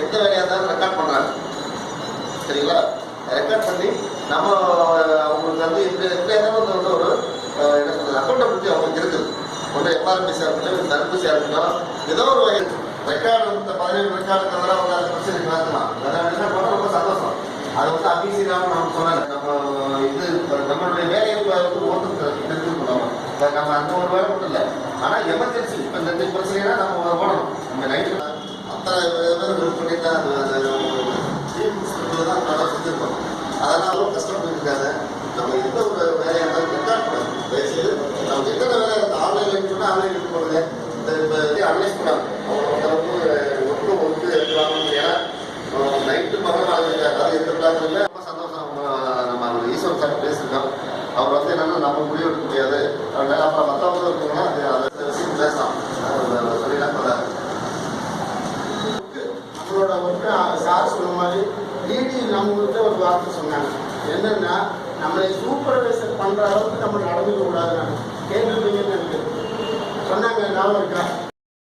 எந்த வேலையாக இருந்தாலும் ரெக்கார்ட் பண்ணுறாங்க சரிங்களா? ரெக்கார்ட் பண்ணி நம்ம அவங்களுக்கு வந்து இந்த இந்த வந்து வந்து ஒரு என்ன அக்கௌண்டபிலிட்டி அவங்களுக்கு இருக்குது. ஒன்று எம்ஆர்பிசியாக இருக்கட்டும் தடுப்பூசியாக இருக்கட்டும் ஏதோ ஒரு வகை ரெக்கார்டு இந்த பதினேழு ரெக்கார்டுங்கிறதுல அவங்க அதை பிரச்சனை மாற்றலாம் அதெல்லாம் ரெக்கார்ட் பண்ண ரொம்ப சந்தோஷம். அது வந்து அபிஷேகம் நம்ம சொன்னாங்க நம்ம இது நம்மளுடைய வேலையை வந்து தெரிஞ்சுக்கணும் நம்ம அந்த ஒரு வேலை மட்டும் இல்லை. ஆனால் எமர்ஜென்சி இப்போ இந்த பிரச்சனைனா நம்ம ஓடணும். நம்ம நைட்டு பேர் ஹெல்ப் பண்ணி தான் டீம் தான் நல்லா செஞ்சுருக்கோம் அதெல்லாம் அவ்வளோ கஷ்டப்பட்டுருக்காங்க. நம்ம எந்த ஒரு வேலையாக இருந்தாலும் ரெக்கார்ட் பண்ணணும் தயவுசெய்து நமக்கு என்னென்ன வேலை இருக்குது ஆன்லைனில் சொன்னால் ஆன்லைன் இருக்கு போடுங்க. இந்த இப்போ அனலைஸ் பண்ணாங்க. அவங்க வந்து ஒட்டு ஒட்டு எடுக்கிறாங்க ஏன்னா நைட்டு பக்கம் அழைச்சிருக்காரு அது எந்த ரொம்ப சந்தோஷம் நம்ம ஈஸ்வரன் சார் பேசியிருக்கோம் அவர் வந்து என்னென்னா நம்ம முடிவு எடுக்க முடியாது. சார் சொன்ன மாதிரி டிடி நம்மகிட்ட ஒரு வார்த்தை சொன்னாங்க. என்னன்னா நம்மளை சூப்பர்வைசர் பண்ற அளவுக்கு நம்ம நடந்துக்க கூடாதுன்னு கேட்டிருப்பீங்கன்னு சொன்னாங்க ஞாபகம் இருக்கா?